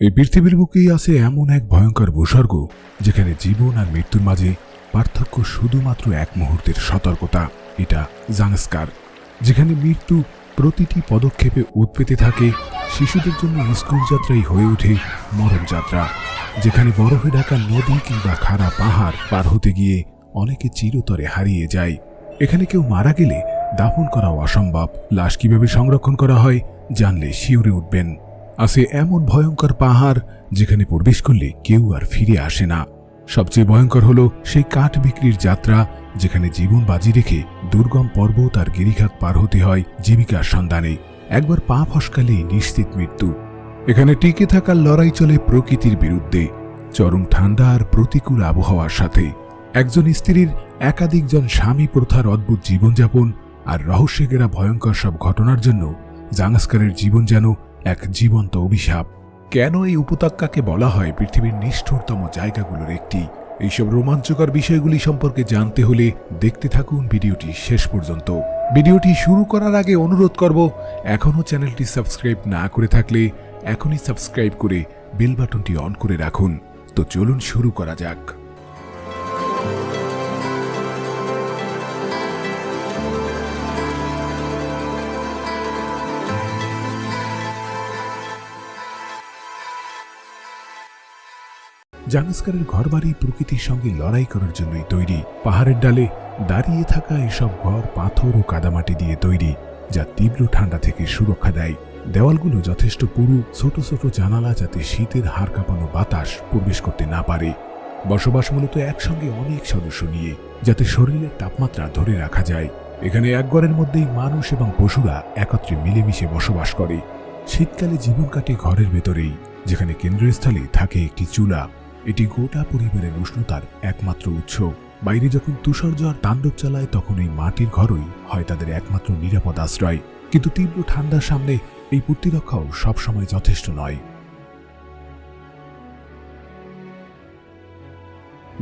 এই পৃথিবীর বুকেই আছে এমন এক ভয়ঙ্কর ভূস্বর্গ, যেখানে জীবন আর মৃত্যুর মাঝে পার্থক্য শুধুমাত্র এক মুহূর্তের সতর্কতা, এটা জাংস্কার, যেখানে মৃত্যু প্রতিটি পদক্ষেপে উৎপেতে থাকে, শিশুদের জন্য স্কুল যাত্রাই হয়ে ওঠে মরণযাত্রা যেখানে বরফে ঢাকা নদী কিংবা খাড়া পাহাড় পার হতে গিয়ে অনেকে চিরতরে হারিয়ে যায়। এখানে কেউ মারা গেলে দাফন করা অসম্ভব। লাশ কীভাবে সংরক্ষণ করা হয়, জানলে শিউরে উঠবেন। আছে এমন ভয়ঙ্কর পাহাড় যেখানে প্রবেশ করলে কেউ আর ফিরে আসে না। সবচেয়ে ভয়ঙ্কর হলো সেই কাঠ বিক্রির যাত্রা, যেখানে জীবন বাজি রেখে দুর্গম পর্বত আর গিরিখাত পার হতে হয় জীবিকার সন্ধানে। একবার পা ফসকালেই নিশ্চিত মৃত্যু। এখানে টিকে থাকার লড়াই চলে প্রকৃতির বিরুদ্ধে, চরম ঠান্ডা আর প্রতিকূল আবহাওয়ার সাথে। একজন স্ত্রীর একাধিকজন স্বামী প্রথার অদ্ভুত জীবনযাপন আর রহস্যে ঘেরা ভয়ঙ্কর সব ঘটনার জন্য জাংস্কারের জীবন যেন এক জীবন্ত অভিশাপ। কেন এই উপত্যকাকে বলা হয় পৃথিবীর নিষ্ঠুরতম জায়গাগুলোর একটি? এইসব রোমাঞ্চকর বিষয়গুলি সম্পর্কে জানতে হলে দেখতে থাকুন ভিডিওটি শেষ পর্যন্ত। ভিডিওটি শুরু করার আগে অনুরোধ করব, এখনও চ্যানেলটি সাবস্ক্রাইব না করে থাকলে এখনই সাবস্ক্রাইব করে বেল বাটনটি অন করে রাখুন। তো চলুন শুরু করা যাক। জাংস্কারের ঘরবাড়ি প্রকৃতির সঙ্গে লড়াই করার জন্যই তৈরি। পাহাড়ের ডালে দাঁড়িয়ে থাকা এসব ঘর, পাথর ও কাদামাটি দিয়ে তৈরি, যা তীব্র ঠান্ডা থেকে সুরক্ষা দেয়। দেওয়ালগুলো যথেষ্ট পুরু, ছোট ছোট জানালা যাতে শীতের হাড় কাঁপানো বাতাস প্রবেশ করতে না পারে। বসবাস মূলত একসঙ্গে অনেক সদস্য নিয়ে, যাতে শরীরের তাপমাত্রা ধরে রাখা যায়। এখানে এক ঘরের মধ্যেই মানুষ এবং পশুরা একত্রে মিলেমিশে বসবাস করে। শীতকালে জীবন কাটে ঘরের ভেতরেই, যেখানে কেন্দ্রস্থলে থাকে একটি চুলা। এটি গোটা পরিবারের উষ্ণতার একমাত্র উৎস। বাইরে যখন তুষার জ্বর তাণ্ডব চালায়, তখন এই মাটির ঘরই হয় তাদের একমাত্র নিরাপদ আশ্রয়। কিন্তু তীব্র ঠান্ডার সামনে এই প্রতিরক্ষাও সবসময় যথেষ্ট নয়।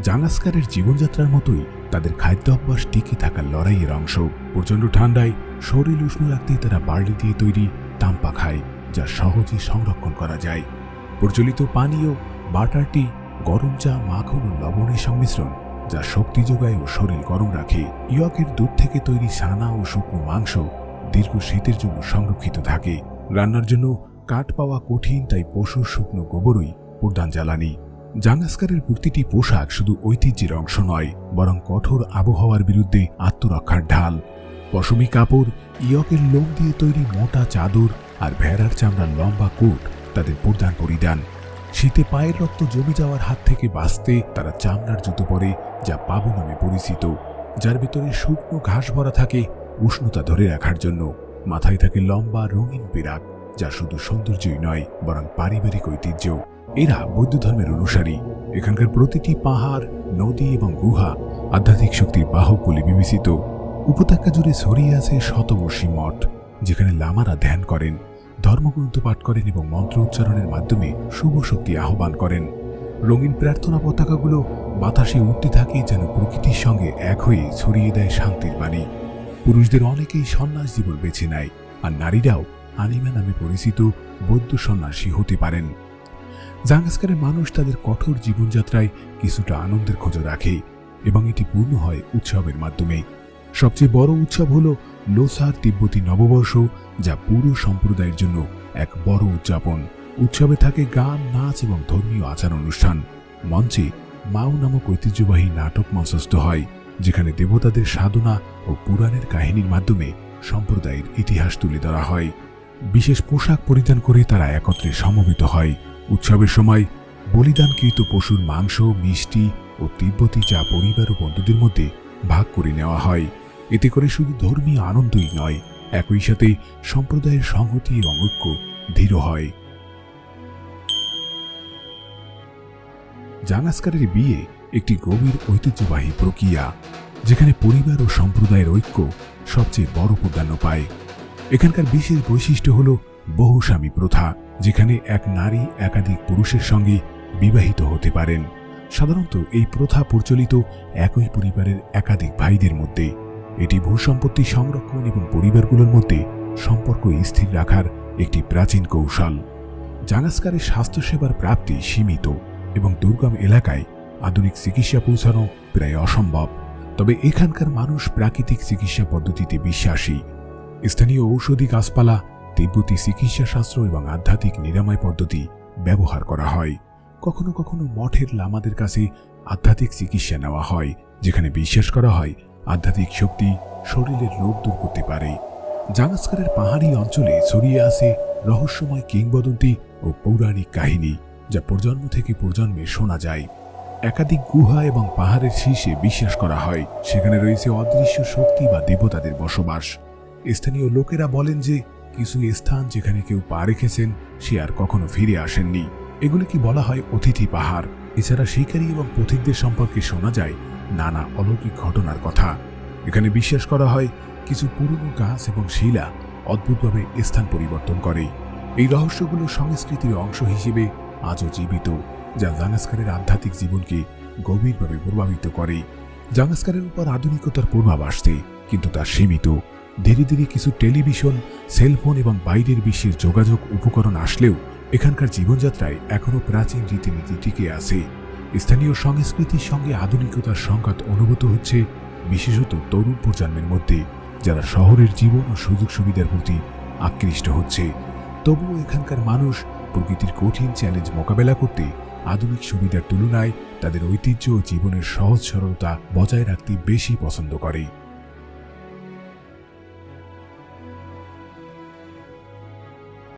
জাঙ্গাস্কারের জীবনযাত্রার মতোই তাদের খাদ্য অভ্যাস টিকে থাকার লড়াইয়ের অংশ। প্রচণ্ড ঠান্ডায় শরীর উষ্ণ রাখতে তারা বার্লি দিয়ে তৈরি তাম্পা খায় যা সহজে সংরক্ষণ করা যায়। প্রচলিত পানীয়, বাটার টি গরম চা মাখন ও লবণের সংমিশ্রণ, যা শক্তি যোগায় ও শরীর গরম রাখে। ইয়কের দুধ থেকে তৈরি সানা ও শুকনো মাংস দীর্ঘ শীতের জন্য সংরক্ষিত থাকে। রান্নার জন্য কাঠ পাওয়া কঠিন, তাই পশুর শুকনো গোবরই প্রধান জ্বালানি। জাঙ্গাস্কারের প্রতিটি পোশাক শুধু ঐতিহ্যের অংশ নয়, বরং কঠোর আবহাওয়ার বিরুদ্ধে আত্মরক্ষার ঢাল। পশমি কাপড়, ইয়কের লোম দিয়ে তৈরি মোটা চাদর আর ভেড়ার চামড়ার লম্বা কোট তাদের প্রধান পরিধান। শীতে পায়ের রক্ত জমে যাওয়ার হাত থেকে বাঁচতে তারা চামড়ার জুতো পরে যা পাবু নামে পরিচিত, যার ভিতরে শুকনো ঘাস ভরা থাকে, উষ্ণতা ধরে রাখার জন্য। মাথায় থাকে লম্বা রঙিন পেরাক যা শুধু সৌন্দর্যই নয়, বরং পারিবারিক ঐতিহ্য। এরা বৌদ্ধ ধর্মের অনুসারী। এখানকার প্রতিটি পাহাড়, নদী এবং গুহা আধ্যাত্মিক শক্তির বাহক বলে বিবেচিত। উপত্যকা জুড়ে ছড়িয়ে আছে শতবর্ষী মঠ, যেখানে লামারা ধ্যান করেন। ধর্মগ্রন্থ পাঠ করেন এবং মন্ত্র উচ্চারণের মাধ্যমে শুভ শক্তি আহ্বান করেন। রঙিন প্রার্থনা পতাকাগুলো বাতাসে উঠতে থাকে যেন প্রকৃতির সঙ্গে এক হয়ে ছড়িয়ে দেয় শান্তির বাণী। পুরুষদের অনেকেই সন্ন্যাস জীবন বেছে নেয়, আর নারীরাও আনিমা নামে পরিচিত বৌদ্ধ সন্ন্যাসী হতে পারেন। জাঙ্গাস্কারের মানুষ তাদের কঠোর জীবনযাত্রায় কিছুটা আনন্দের খোঁজ রাখে এবং এটি পূর্ণ হয় উৎসবের মাধ্যমে সবচেয়ে বড় উৎসব হল লোসার তিব্বতী নববর্ষ, যা পুরো সম্প্রদায়ের জন্য এক বড় উদযাপন। উৎসবে থাকে গান, নাচ এবং ধর্মীয় আচার অনুষ্ঠান। মঞ্চে মাও নামক ঐতিহ্যবাহী নাটক মঞ্চস্থ হয়, যেখানে দেবতাদের সাধনা ও পুরাণের কাহিনীর মাধ্যমে সম্প্রদায়ের ইতিহাস তুলে ধরা হয়। বিশেষ পোশাক পরিধান করে তারা একত্রে সমবেত হয়। উৎসবের সময় বলিদানকৃত পশুর মাংস, মিষ্টি ও তিব্বতী চা পরিবার ও বন্ধুদের মধ্যে ভাগ করে নেওয়া হয়। এতে করে শুধু ধর্মীয় আনন্দই নয়, একই সাথে সম্প্রদায়ের সংহতি এবং ঐক্য দৃঢ় হয়। জানাস্কারের বিয়ে একটি গভীর ঐতিহ্যবাহী প্রক্রিয়া, যেখানে পরিবার ও সম্প্রদায়ের ঐক্য সবচেয়ে বড় প্রাধান্য পায়। এখানকার বিশেষ বৈশিষ্ট্য হল বহুস্বামী প্রথা, যেখানে এক নারী একাধিক পুরুষের সঙ্গে বিবাহিত হতে পারেন। সাধারণত এই প্রথা প্রচলিত একই পরিবারের একাধিক ভাইদের মধ্যে। এটি ভূসম্পত্তি সংরক্ষণ এবং পরিবারগুলোর মধ্যে সম্পর্ক স্থির রাখার একটি প্রাচীন কৌশল। জাঙ্গাস্কারের স্বাস্থ্যসেবার প্রাপ্তি সীমিত এবং দুর্গম এলাকায় আধুনিক চিকিৎসা পৌঁছানো প্রায় অসম্ভব। তবে এখানকার মানুষ প্রাকৃতিক চিকিৎসা পদ্ধতিতে বিশ্বাসী। স্থানীয় ঔষধি গাছপালা, তিব্বতী চিকিৎসা শাস্ত্র এবং আধ্যাত্মিক নিরাময় পদ্ধতি ব্যবহার করা হয়। কখনো কখনো মঠের লামাদের কাছে আধ্যাত্মিক চিকিৎসা নেওয়া হয়, যেখানে বিশ্বাস করা হয় আধ্যাত্মিক শক্তি শরীরের রোগ দূর করতে পারে। জাঙ্গাস্কারের পাহাড়ি অঞ্চলে ছড়িয়ে আছে রহস্যময় কিংবদন্তি ও পৌরাণিক কাহিনী, যা প্রজন্ম থেকে প্রজন্মে শোনা যায়। একাধিক গুহা এবং পাহাড়ের শীর্ষে বিশ্বাস করা হয়, সেখানে রয়েছে অদৃশ্য শক্তি বা দেবতাদের বসবাস। স্থানীয় লোকেরা বলেন যে, কিছু স্থান যেখানে কেউ পা রেখেছেন, সে আর কখনো ফিরে আসেননি। এগুলিকে বলা হয় অতিথি পাহাড়। এছাড়া শিকারী এবং পথিকদের সম্পর্কে শোনা যায় নানা অলৌকিক ঘটনার কথা। এখানে বিশ্বাস করা হয়, কিছু পুরনো গাছ এবং শিলা অদ্ভুতভাবে স্থান পরিবর্তন করে। এই রহস্যগুলো সংস্কৃতির অংশ হিসেবে আজও জীবিত, যা জাঙ্গাস্কারের আধ্যাত্মিক জীবনকে গভীরভাবে প্রভাবিত করে। জাংস্কারের উপর আধুনিকতার প্রভাব আসছে, কিন্তু তা সীমিত। ধীরে ধীরে কিছু টেলিভিশন, সেলফোন এবং বাইরের বিশ্বের যোগাযোগ উপকরণ আসলেও এখানকার জীবনযাত্রায় এখনও প্রাচীন রীতিনীতি টিকে আছে। স্থানীয় সংস্কৃতির সঙ্গে আধুনিকতার সংঘাত অনুভূত হচ্ছে, বিশেষত তরুণ প্রজন্মের মধ্যে, যারা শহরের জীবন ও সুযোগ সুবিধার প্রতি আকৃষ্ট হচ্ছে। তবুও এখানকার মানুষ প্রকৃতির কঠিন চ্যালেঞ্জ মোকাবেলা করতে আধুনিক সুবিধার তুলনায় তাদের ঐতিহ্য ও জীবনের সহজ সরলতা বজায় রাখতে বেশি পছন্দ করে।